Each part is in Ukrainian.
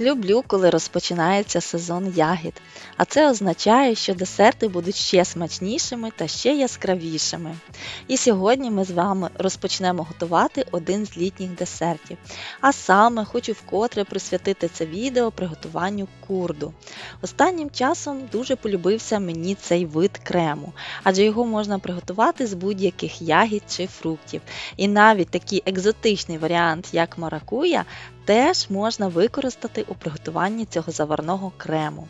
Люблю, коли розпочинається сезон ягід, а це означає, що десерти будуть ще смачнішими та ще яскравішими. І сьогодні ми з вами розпочнемо готувати один з літніх десертів. А саме хочу вкотре присвятити це відео приготуванню курду. Останнім часом дуже полюбився мені цей вид крему, адже його можна приготувати з будь-яких ягід чи фруктів. І навіть такий екзотичний варіант, як маракуя, теж можна використати у приготуванні цього заварного крему.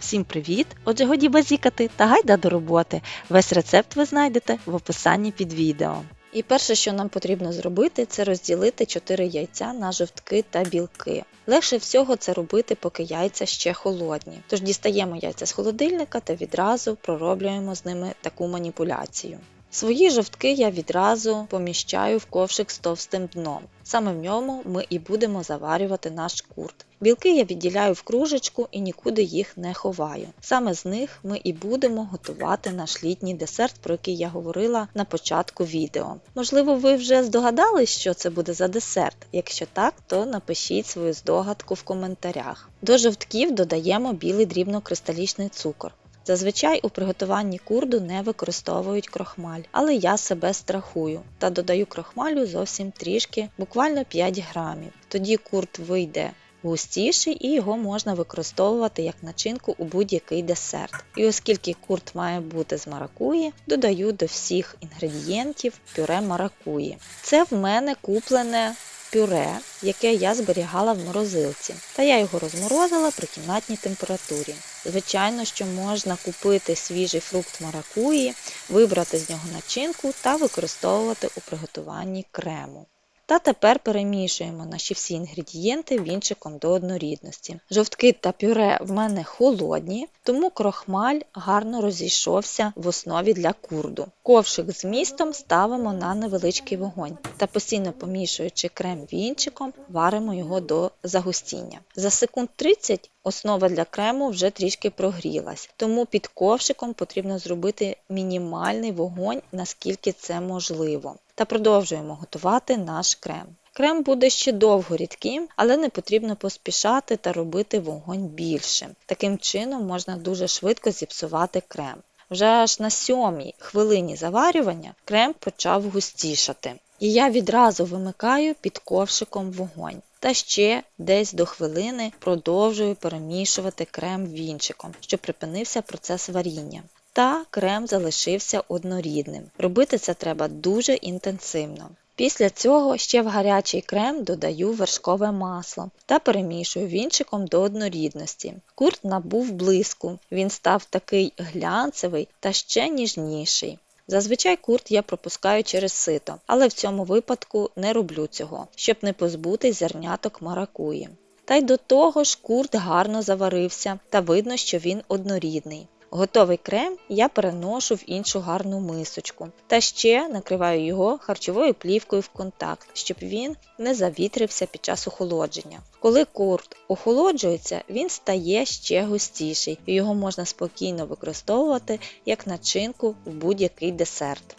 Всім привіт! Отже, годі базікати та гайда до роботи. Весь рецепт ви знайдете в описанні під відео. І перше, що нам потрібно зробити, це розділити 4 яйця на жовтки та білки. Легше всього це робити, поки яйця ще холодні. Тож дістаємо яйця з холодильника та відразу пророблюємо з ними таку маніпуляцію. Свої жовтки я відразу поміщаю в ковшик з товстим дном. Саме в ньому ми і будемо заварювати наш курт. Білки я відділяю в кружечку і нікуди їх не ховаю. Саме з них ми і будемо готувати наш літній десерт, про який я говорила на початку відео. Можливо, ви вже здогадались, що це буде за десерт. Якщо так, то напишіть свою здогадку в коментарях. До жовтків додаємо білий дрібнокристалічний цукор. Зазвичай у приготуванні курду не використовують крохмаль, але я себе страхую та додаю крохмалю зовсім трішки, буквально 5 грамів. Тоді курд вийде густіший і його можна використовувати як начинку у будь-який десерт. І оскільки курт має бути з маракуї, додаю до всіх інгредієнтів пюре маракуї. Це в мене куплене пюре, яке я зберігала в морозилці, та я його розморозила при кімнатній температурі. Звичайно, що можна купити свіжий фрукт маракуї, вибрати з нього начинку та використовувати у приготуванні крему. Та тепер перемішуємо наші всі інгредієнти вінчиком до однорідності. Жовтки та пюре в мене холодні, тому крохмаль гарно розійшовся в основі для курду. Ковшик з містом ставимо на невеличкий вогонь та постійно помішуючи крем вінчиком, варимо його до загустіння. За секунд 30 Основа для крему вже трішки прогрілась, тому під ковшиком потрібно зробити мінімальний вогонь, наскільки це можливо. Та продовжуємо готувати наш крем. Крем буде ще довго рідким, але не потрібно поспішати та робити вогонь більше. Таким чином можна дуже швидко зіпсувати крем. Вже аж на сьомій хвилині заварювання крем почав густішати. І я відразу вимикаю під ковшиком вогонь. Та ще десь до хвилини продовжую перемішувати крем вінчиком, щоб припинився процес варіння. Та крем залишився однорідним. Робити це треба дуже інтенсивно. Після цього ще в гарячий крем додаю вершкове масло та перемішую вінчиком до однорідності. Курт набув блиску, він став такий глянцевий та ще ніжніший. Зазвичай курт я пропускаю через сито, але в цьому випадку не роблю цього, щоб не позбутись зерняток маракуї. Та й до того ж курт гарно заварився та видно, що він однорідний. Готовий крем я переношу в іншу гарну мисочку та ще накриваю його харчовою плівкою в контакт, щоб він не завітрився під час охолодження. Коли курт охолоджується, він стає ще густіший і його можна спокійно використовувати як начинку в будь-який десерт.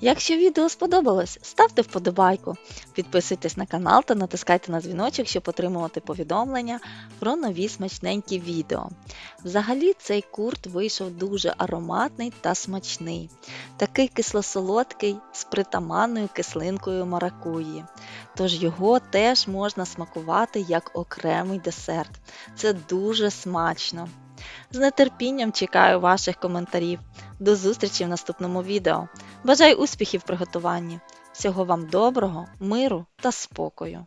Якщо відео сподобалось, ставте вподобайку, підписуйтесь на канал та натискайте на дзвіночок, щоб отримувати повідомлення про нові смачненькі відео. Взагалі цей курт вийшов дуже ароматний та смачний, такий кисло-солодкий з притаманною кислинкою маракуї. Тож його теж можна смакувати як окремий десерт. Це дуже смачно. З нетерпінням чекаю ваших коментарів. До зустрічі в наступному відео. Бажаю успіхів в приготуванні. Всього вам доброго, миру та спокою.